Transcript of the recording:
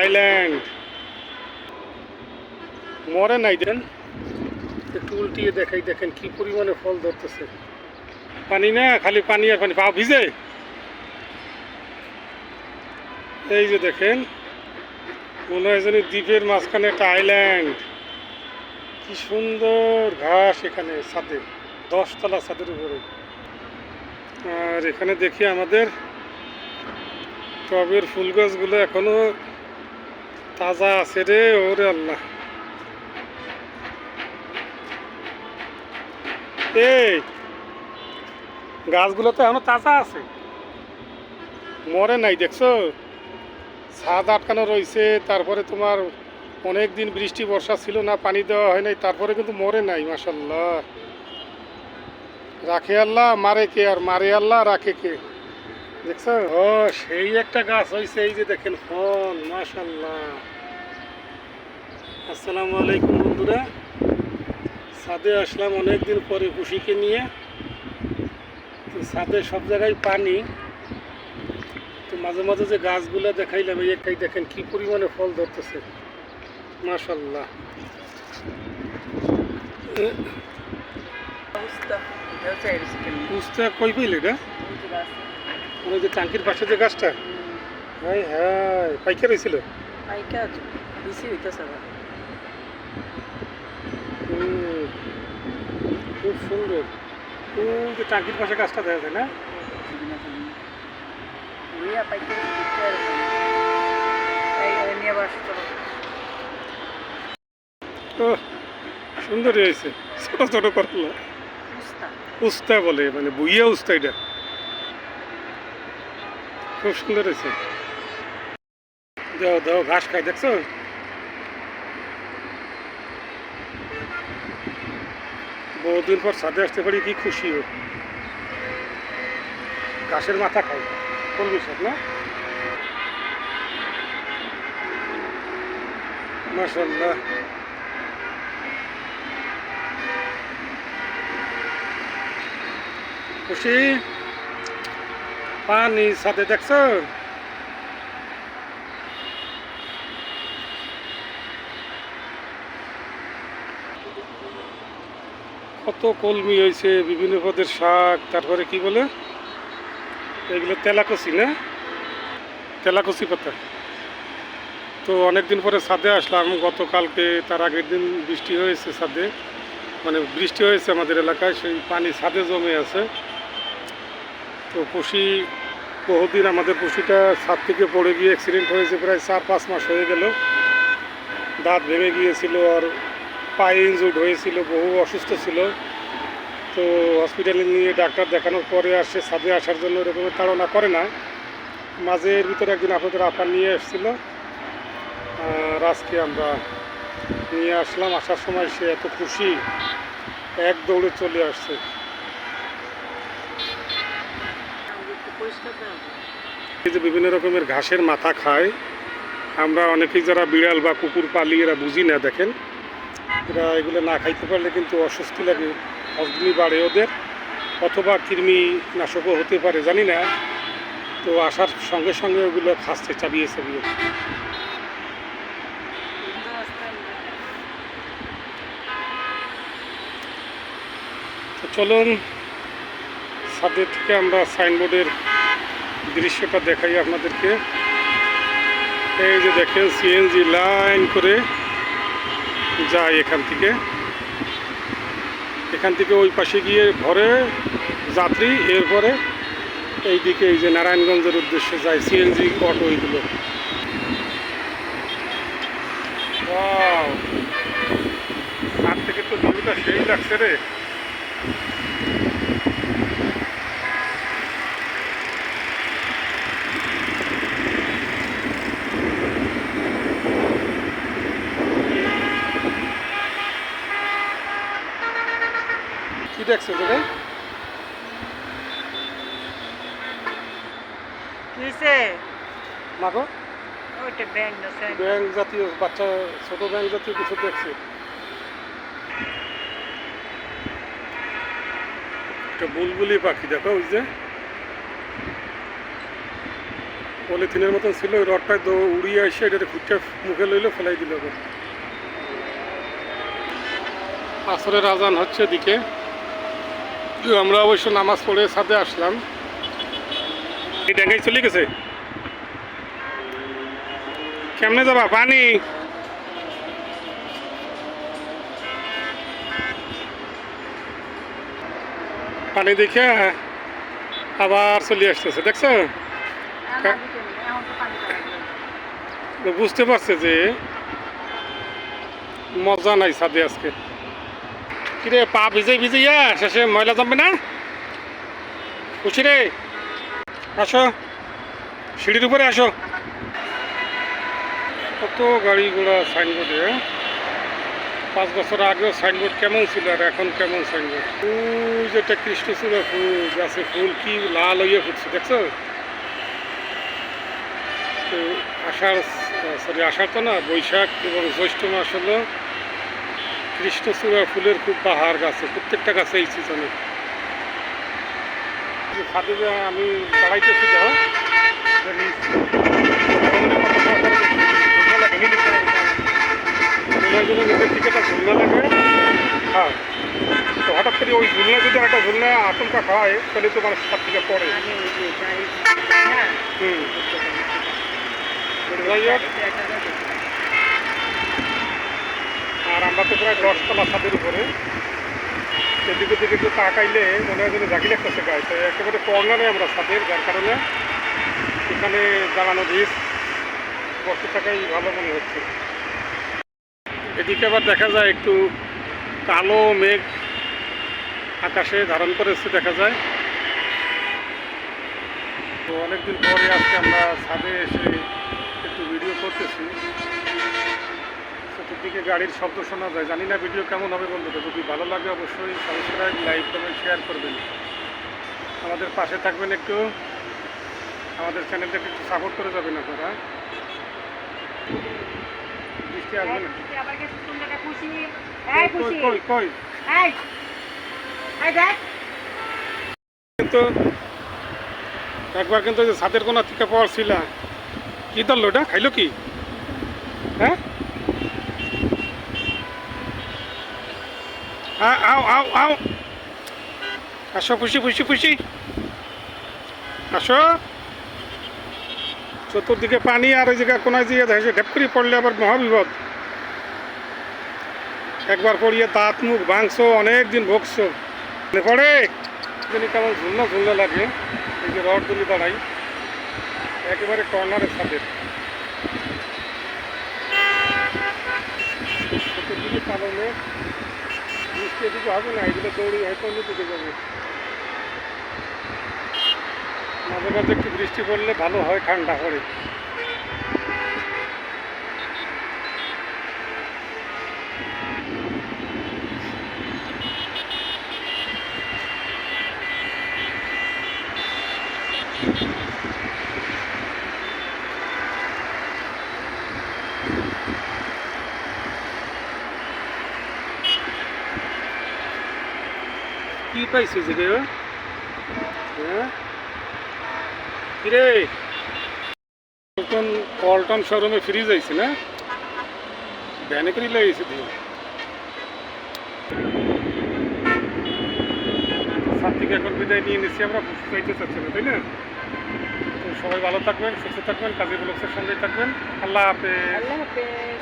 Island মরে নাই দেন। একটু উল্টিয়ে দেখাই, দেখেন কি পরিমাণে ফল ধরতেছে। পানি না, খালি পানি আর পানি। পা ভিজে। এই যে দেখেন, মনে হয় যেন দ্বীপের মাঝখানে একটা আইল্যান্ড কি সুন্দর ঘাস এখানে, ছাদে। দশতলা ছাদের উপরে। আর এখানে দেখি আমাদের টবের ফুল গাছগুলো এখনও তাজা আছে রে, ওরে আল্লাহ। এই, গাছগুলো তো এখনও তাজা আছে। মরে নাই, দেখছ? ছাদ আটকানো রয়েছে, তারপরে তোমার অনেক দিন বৃষ্টি, বর্ষা ছিল না, পানি দেওয়া হয় নাই, তারপরে কিন্তু মরে নাই মাসাল্লাহ রাখে আল্লাহ, মারে কে আর মারে আল্লাহ, রাখে কে? দেখছ ও সেই একটা গাছ হয়েছে এই যে দেখেন ফল মাশাল্লাহ আসসালামু আলাইকুম বন্ধুরা। ছাদে আসলাম অনেক দিন পরে খুশিকে নিয়ে। তো ছাদে সব জায়গায় পানি। তো মাঝে মাঝে যে গাছগুলো দেখাইলাম এই একটাই দেখেন কি পরিমাণে ফল ধরতেছে। মাশাল্লাহ বুঝতে কই পাইল এটা. ওই যে টাঙ্কির পাশে যে গাছটা hi hi sí, ahorita se va. হুম, খুব সুন্দর। ওই যে টাঙ্কির পাশে গাছটা দেখা যায় না? সুন্দর হয়েছে। ছোট ছোট করল. উস্তা বলে মানে বুইয়া উস্তা এটা। খুব সুন্দর হয়েছে। দাও দাও, ঘাস খাই, দেখছ? বহুদিন পর ছাদে আসতে পারি, কি খুশি হোক ঘাসের মাথা খাই কোন বিষয়, না? মাসাল্লাহ খুশি? পানি সাথে দেখছ? কত কলমি হয়েছে বিভিন্ন পদের শাক, তারপরে কি বলে? এগুলো তেলাকচি না? তেলাকচি পাতা। তো অনেক দিন পরে ছাদে আসলাম, গতকালকে তার আগের দিন বৃষ্টি হয়েছে ছাদে। মানে বৃষ্টি হয়েছে আমাদের এলাকায়, সেই পানি ছাদে জমে আছে। তো পশি, বহুদিন আমাদের পশুটা ছাদ থেকে পড়ে গিয়ে অ্যাক্সিডেন্ট হয়েছে, প্রায় চার, পাঁচ মাস হয়ে গেল। দাঁত ভেঙে গিয়েছিল আর পায়ে ইনজুর্ড হয়েছিল, বহু অসুস্থ ছিল। তো হসপিটালে নিয়ে ডাক্তার দেখানোর পরে আর সে ছাদে আসার জন্য এরকমের তাড়না করে না। মাঝের ভিতরে একদিন আপনাদের আপার নিয়ে এসেছিল আজকে আমরা নিয়ে আসলাম, আসার সময় সে এত খুশি, এক দৌড়ে চলে আসছে এই যে বিভিন্ন রকমের ঘাসের মাথা খায়, আমরা অনেকেই যারা বিড়াল বা কুকুর পালি এরা বুঝি না, দেখেন। এরা এগুলো না খাইতে পারলে কিন্তু অস্বস্তি লাগে, অগ্নি বাড়ে ওদের, অথবা কৃমি নাশকও হতে পারে, জানি না। তো আসার সঙ্গে সঙ্গে ওগুলো খাচ্ছে চাবিয়ে চাবিয়ে। তো চলুন ছাদের থেকে আমরা সাইনবোর্ডের দৃশ্যটা দেখাই আপনাদেরকে। এই যে দেখেন সিএনজি লাইন করে যায় এখান থেকে। এখান থেকে ওই পাশে গিয়ে ভরে যাত্রী, এরপরে এই দিকে এই যে নারায়ণগঞ্জের উদ্দেশ্যে যায় সিএনজি অটো এইগুলো! ছাদ থেকে তো ভিউটা সেই লাগছে রে। কি দেখছ তোরে Dice, মাগো oye, ven, no sé. ব্যাং জাতীয় বাচ্চা ছোট ব্যাং জাতীয় কিছু দেখছে একটা বুলবুলি পাখি দেখো ওই যে। পলিথিনের মতন ছিল ওই রডটায় দো উড়িয়ে এসে এটা খুঁজতে মুখে লইলো ফেলাই দিল। আসরের আজান হচ্ছে দিকে আমরা অবশ্য নামাজ পড়ে সাথে আসলাম। এই ড্যাঙ্গাই চলে গেছে? কেমনে যাবা? পানি? পানি দেখে আবার চলে আসতেছে দেখছ? বুঝতে পারছে যে মজা নাই সাদে আজকে। কিরে, পা ভিজে ভিজাইয়া শেষে ময়লা জমবে না? খুশি রে? আসো। সিঁড়ির উপরে আসো। কত গাড়ি ঘোড়া সাইনবোর্ডে পাঁচ বছর আগেও সাইনবোর্ড কেমন ছিল আর এখন কেমন সাইনবোর্ড ওই যেটা কৃষ্ণচূড়া ফুল গাছে ফুল, কি লাল হইয়া ফুটছে, দেখছ? তো আষাঢ় সরি আষাঢ় তো না, বৈশাখ এবং জ্যৈষ্ঠ মাস হলো কৃষ্ণচূড়া ফুলের খুব বাহার গাছে প্রত্যেকটা গাছে এই সিজনে ছাদে যে আমি দাঁড়াইতেছি দেখো নিজের টিকেটা ঝুলনা লাগে। হ্যাঁ। তো হঠাৎ করে ওই ঝুলনা যদি একটা ঝুলনা আতঙ্কা খায় তাহলে তো মানুষ ছাদ থেকে পড়ে যে হুম বুঝতে পারছি। যাই হোক এটা দেখো। আর আমরা তো প্রায় দশতলা ছাদের উপরে। এদিকে দিকে একটু তাকাইলে মনে হয় যেন জাগি লাগতেছে গায়ে তো একেবারে কর্নারে আমরা ছাদের, যার কারণে এখানে দাঁড়ানো দিস বসে থাকাই ভালো মনে হচ্ছে। এদিকে আবার দেখা যায় একটু কালো মেঘ আকাশে ধারণ করেছে দেখা যায়। তো অনেকদিন পরে আজকে আমরা ছাদে এসে একটু ভিডিও করতেছি। চতুর্দিকে গাড়ির শব্দ শোনা যায়। জানি না ভিডিও কেমন হবে বন্ধুরা। যদি ভালো লাগে অবশ্যই সাবস্ক্রাইব লাইক কমেন্ট শেয়ার করবেন। আমাদের পাশে থাকবেন একটু। আমাদের চ্যানেলটাকে একটু সাপোর্ট করে যাবেন আপনারা। বৃষ্টি আসবে না? কই কই। কিন্তু একবার কিন্তু ছাদের কোনা থেকে পাওয়ার ছিল কি ধরলো ওটা? খাইলো কি? হ্যাঁ? আও আও আও আসো খুশি খুশি খুশি আসো। চতুর্দিকে পানি আর ওই জায়গায় কোনায় দিয়ে দেখে, ঢেপ করে পড়লে আবার মহাবিপদ একবার পড়িয়ে দাঁত মুখ ভাঙছো অনেক দিন ভোগছো। মনে পড়ে? যিনি কেমন ঝুলনা ঝুলনা লাগে। এই যে রড তুলি দাঁড়াই, একেবারে কর্নারের ছাদের। চতুর্দিকে কালো বৃষ্টি এদিকে হবে না এগুলো দৌড়ি হয়তো দিকে যাবে মাঝে মাঝে একটু বৃষ্টি পড়লে ভালো হয় ঠান্ডা পড়ে পাইছিস রে? হ্যাঁ? কিরে? পল্টন পল্টন শোরুমে ফ্রিজ আইছে না? ভ্যানে করে লাগিয়েছে দিয়ে সাত থেকে এখন বিদায় নিয়ে নিচ্ছি আমরা চাইতে চাচ্ছি না, তাই না? তো সবাই ভালো থাকবেন, সুস্থ থাকবেন, কাজী ব্লগসের সঙ্গেই থাকবেন। আল্লাহ হাফেজ। আল্লাহ হাফেজ।